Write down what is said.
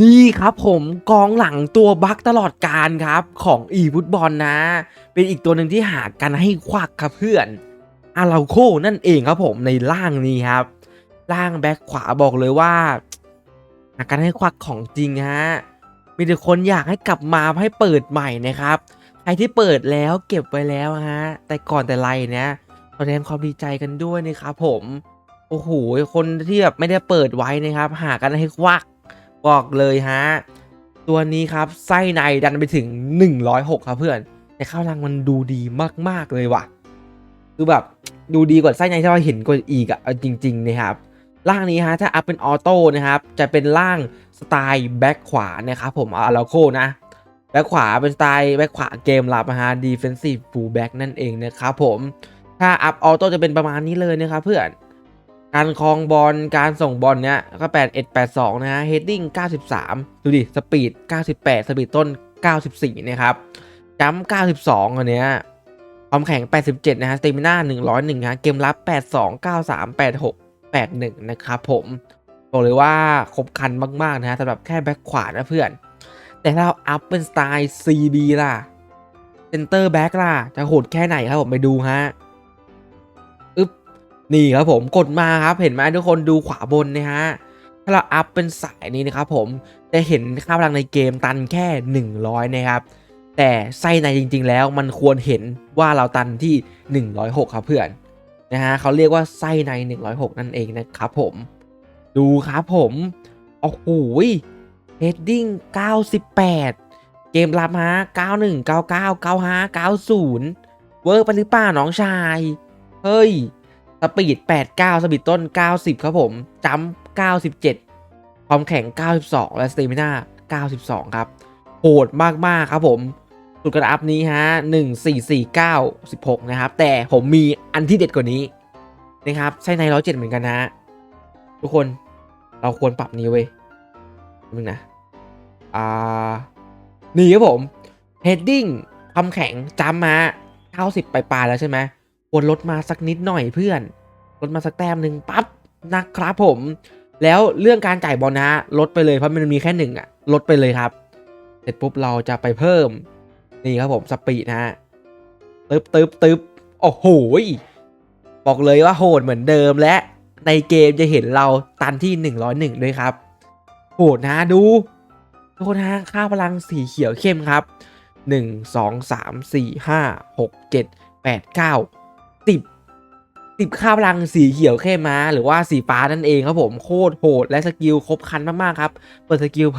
นี่ครับผมกองหลังตัวบักตลอดการครับ ของอีฟุตบอลนะ เป็นอีกตัวหนึ่งที่หากันให้ควักครับเพื่อนอาราโคนั่นเองครับผมในล่างนี้ครับ ล่างแบ็คขวาบอกเลยว่า หากันให้ควักของจริงฮะมีแต่คนอยากให้กลับมาให้เปิดใหม่นะครับใครที่เปิดแล้วเก็บไว้แล้วฮะแต่ก่อนแต่ไรเนี่ยแสดงความดีใจกันด้วยนะครับผมโอ้โหคนที่แบบไม่ได้เปิดไว้นะครับ หากันให้ควัก บอกเลยฮะ ตัวนี้ครับไส้ในดันไปถึง 106 ครับเพื่อน แต่ข้าวรังมันดูดีมากๆเลยว่ะ คือแบบดูดีกว่าไส้ในที่เราเห็นกว่าอีกอะจริงๆนะครับร่างนี้ฮะถ้าอัพเป็นออโต้นะครับจะเป็นร่างสไตล์แบ็คขวานะครับผมอาราโคนะแบ็คขวาเป็นสไตล์แบ็คขวาเกมรับนะฮะ defensive full back นั่นเองนะครับผมถ้าอัพออโต้จะเป็นประมาณนี้เลยนะครับเพื่อน การคลองบอล การส่งบอลเนี้ยก็8 1 8 2 นะฮะ เฮดดิ้ง 93 ดูดิ สปีด 98 สปีดต้น 94 นะครับจัม92 อันเนี้ยความแข็ง 87 นะฮะสเตมิน่า 101 ฮะ เกมรับ 82 93 86 81 นะครับผม บอกเลยว่าครบคันมาก ๆ นะฮะสำหรับแค่แบ็คขวานะเพื่อน แต่ถ้าอัพเป็นสไตล์ CB ล่ะ เซนเตอร์แบ็คล่ะ จะโหดแค่ไหนครับผมไปดูฮะ นี่ครับผมกดมาครับเห็นไหมทุกคนดูขวาบนนะฮะถ้าเราอัพเป็นสายนี้นะครับผมจะเห็นค่าพลังในเกมตันแค่ 100 นะครับ แต่ไส้ในจริงๆแล้วมันควรเห็นว่าเราตันที่ 106 ครับเพื่อนนะฮะเขาเรียกว่าไส้ใน 106 นั่นเองนะครับผม ดูครับผมโอ้โหเฮดดิ้ง98 เกมรับฮะ91 99 95 90 เวอร์ไปหรือเปล่าน้องชาย เฮ้ย สปีด 89 สปีดต้น 90 ครับผมจัมป์97 ความแข็ง 92 และสเตมิน่า92 ครับ โหดมาก ๆ ครับผมสุดกระอัพนี้ฮะ 1 4 4 9 16 นะครับ แต่ผมมีอันที่เด็ดกว่านี้นะครับใช่ใน 107 เหมือนกันนะ ทุกคนเราควรปรับนี้เว้ยมึงนะ อ่า นี่ครับผม heading ความแข็งจัมมา 90 ไปปลายแล้วใช่ไหม ควรลดมาสักนิดหน่อยเพื่อนลดมาสักแต้มหนึ่งปั๊บนะครับผม แล้วเรื่องการจ่ายบอลนะลดไปเลยเพราะมันมีแค่หนึ่งอะลดไปเลยครับ เสร็จปุ๊บเราจะไปเพิ่ม นี่ครับผมสปีดนะฮะตึ๊บตึ๊บตึ๊บโอ้โหบอกเลยว่าโหดเหมือนเดิมและในเกมจะเห็นเราตันที่ 101 ด้วยครับ โหดนะดูโทุกคนะค่าพลังสีเขียวเข้มครับ 1 2 3 4 5 6 7 8 9 10 10ค่าพลังสีเขียวเข้มมาหรือว่าสีฟ้านั่นเองครับผมโคตรโหดและสกิลครบครันมากๆครับเปิดสกิลเพิ่ม